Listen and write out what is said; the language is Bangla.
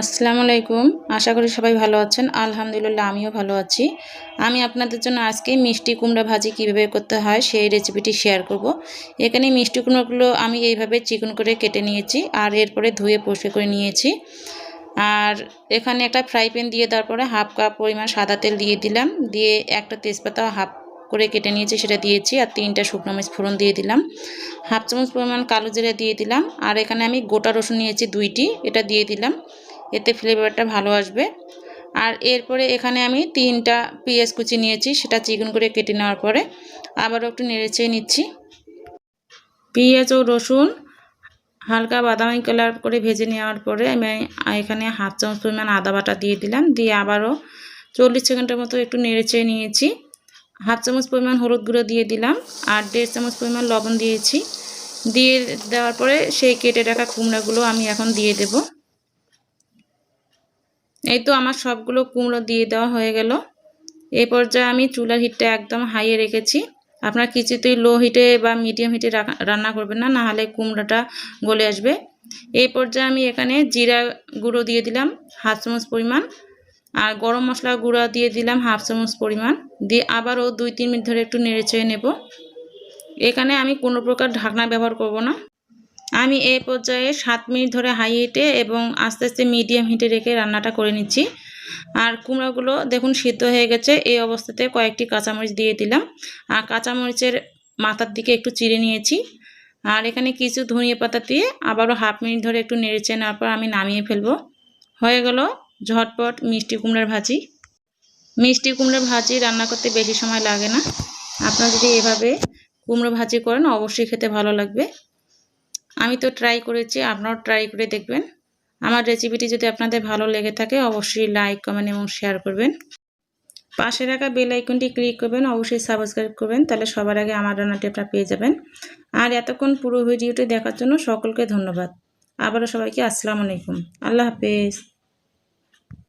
আসসালামু আলাইকুম। আশা করি সবাই ভালো আছেন। আলহামদুলিল্লাহ, আমিও ভালো আছি। আমি আপনাদের জন্য আজকে মিষ্টি কুমড়া ভাজি কীভাবে করতে হয় সেই রেসিপিটি শেয়ার করব। এখানে মিষ্টি কুমড়োগুলো আমি এইভাবে চিকন করে কেটে নিয়েছি আর এরপরে ধুয়ে পরিষ্কার করে নিয়েছি। আর এখানে একটা ফ্রাই প্যান দিয়ে দেওয়ার পরে হাফ কাপ পরিমাণ সাদা তেল দিয়ে দিলাম। দিয়ে একটা তেজপাতা হাফ করে কেটে নিয়েছি, সেটা দিয়েছি আর তিনটা শুকনো মরিচ ফোড়ন দিয়ে দিলাম। হাফ চামচ পরিমাণ কালো জিরা দিয়ে দিলাম। আর এখানে আমি গোটা রসুন নিয়েছি দুইটি, এটা দিয়ে দিলাম। এতে ফ্লেভারটা ভালো আসবে। আর এরপরে এখানে আমি তিনটা পেঁয়াজ কুচি নিয়েছি, সেটা চিকন করে কেটে নেওয়ার পরে আবারও একটু নেড়েচেয়ে নিচ্ছি। পেঁয়াজ ও রসুন হালকা বাদামি কালার করে ভেজে নেওয়ার পরে আমি এখানে হাফ চামচ পরিমাণ আদা বাটা দিয়ে দিলাম, দিয়ে আবারও চল্লিশ সেকেন্ডের মতো একটু নেড়েচেয়ে নিয়েছি। হাফ চামচ পরিমাণ হলুদ গুঁড়ো দিয়ে দিলাম আর দেড় চামচ পরিমাণ লবণ দিয়েছি। দিয়ে দেওয়ার পরে সেই কেটে রাখা কুমড়াগুলো আমি এখন দিয়ে দেবো। এই তো আমার সবগুলো কুমড়ো দিয়ে দেওয়া হয়ে গেল। এই পর্যায়ে আমি চুলার হিটটা একদম হাইয়ে রেখেছি। আপনার কিছুতেই লো হিটে বা মিডিয়াম হিটে রান্না করবেন না, নাহলে কুমড়োটা গলে আসবে। এই পর্যায়ে আমি এখানে জিরা গুঁড়ো দিয়ে দিলাম, হাফ চামচ পরিমাণ। আর গরম মশলা গুঁড়ো দিয়ে দিলাম, হাফ চামচ পরিমাণ। দিয়ে আবারও দুই তিন মিনিট ধরে একটু নেড়ে চেয়ে নেব। এখানে আমি কোনো প্রকার ঢাকনা ব্যবহার করব না। আমি এই পর্যায়ে সাত মিনিট ধরে হাই হিটে এবং আস্তে আস্তে মিডিয়াম হিটে রেখে রান্নাটা করে নিচ্ছি। আর কুমড়োগুলো দেখুন সিদ্ধ হয়ে গেছে। এই অবস্থাতে কয়েকটি কাঁচামরিচ দিয়ে দিলাম। আর কাঁচামরিচের মাথার দিকে একটু চিড়ে নিয়েছি। আর এখানে কিছু ধনিয়া পাতা দিয়ে আবারও হাফ মিনিট ধরে একটু নেড়েছে নেওয়ার পর আমি নামিয়ে ফেলব। হয়ে গেল ঝটপট মিষ্টি কুমড়ার ভাজি। মিষ্টি কুমড়োর ভাজি রান্না করতে বেশি সময় লাগে না। আপনারা যদি এভাবে কুমড়ো ভাজি করেন, অবশ্যই খেতে ভালো লাগবে। আমি তো ট্রাই করেছি, আপনারাও ট্রাই করে দেখবেন। আমার রেসিপিটি যদি আপনাদের ভালো লেগে থাকে, অবশ্যই লাইক কমেন্ট এবং শেয়ার করবেন। পাশে রাখা বেল আইকনটি ক্লিক করবেন, অবশ্যই সাবস্ক্রাইব করবেন, তাহলে সবার আগে আমার রান্নাটি আপনারা পেয়ে যাবেন। আর এতক্ষণ পুরো ভিডিওটি দেখার জন্য সকলকে ধন্যবাদ। আবারও সবাইকে আসসালামু আলাইকুম। আল্লাহ হাফেজ।